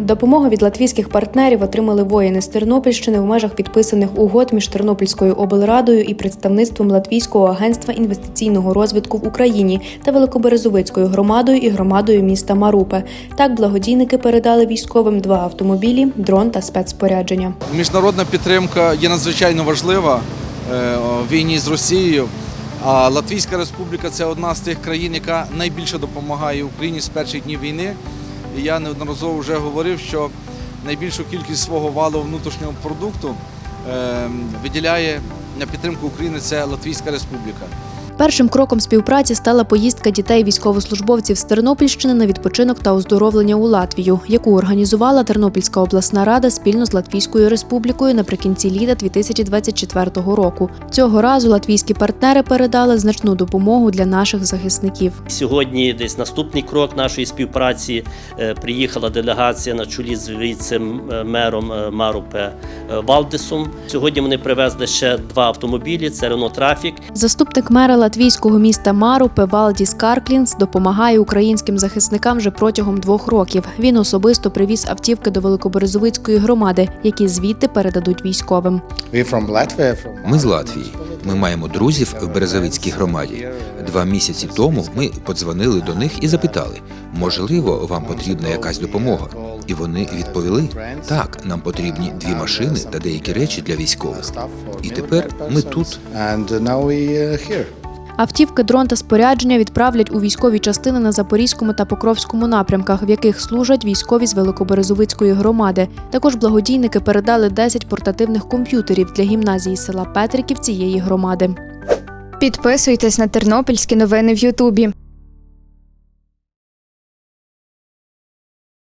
Допомогу від латвійських партнерів отримали воїни з Тернопільщини в межах підписаних угод між Тернопільською облрадою і представництвом Латвійського агентства інвестиційного розвитку в Україні та Великоберезовицькою громадою і громадою міста Марупе. Так благодійники передали військовим два автомобілі, дрон та спецспорядження. Міжнародна підтримка є надзвичайно важлива е, в війні з Росією. А Латвійська Республіка це одна з тих країн, яка найбільше допомагає Україні з перших днів війни. І я неодноразово вже говорив, що найбільшу кількість свого валового внутрішнього продукту е, виділяє на підтримку України це Латвійська Республіка. Першим кроком співпраці стала поїздка дітей військовослужбовців з Тернопільщини на відпочинок та оздоровлення у Латвію, яку організувала Тернопільська обласна рада спільно з Латвійською республікою наприкінці літа 2024 року. Цього разу латвійські партнери передали значну допомогу для наших захисників. Сьогодні десь наступний крок нашої співпраці е, приїхала делегація на чолі з віце-мером е, Марупе е, Валдесом. Сьогодні вони привезли ще два автомобілі: це Renault Traffic Заступник мера латвійського міста Марупе Валдіс Карклінс допомагає українським захисникам вже протягом двох років. Він особисто привіз автівки до Великоберезовицької громади, які звідти передадуть військовим. Ми з Латвії. Ми маємо друзів в Березовицькій громаді. Два місяці тому ми подзвонили до них і запитали, можливо, вам потрібна якась допомога. І вони відповіли: так, нам потрібні дві машини та деякі речі для військових. І тепер ми тут. Автівки, дрон та спорядження відправлять у військові частини на Запорізькому та Покровському напрямках, в яких служать військові з Великоберезовицької громади. Також благодійники передали 10 портативних комп'ютерів для гімназії села Петриків цієї громади. Підписуйтесь на тернопільські новини в Ютубі.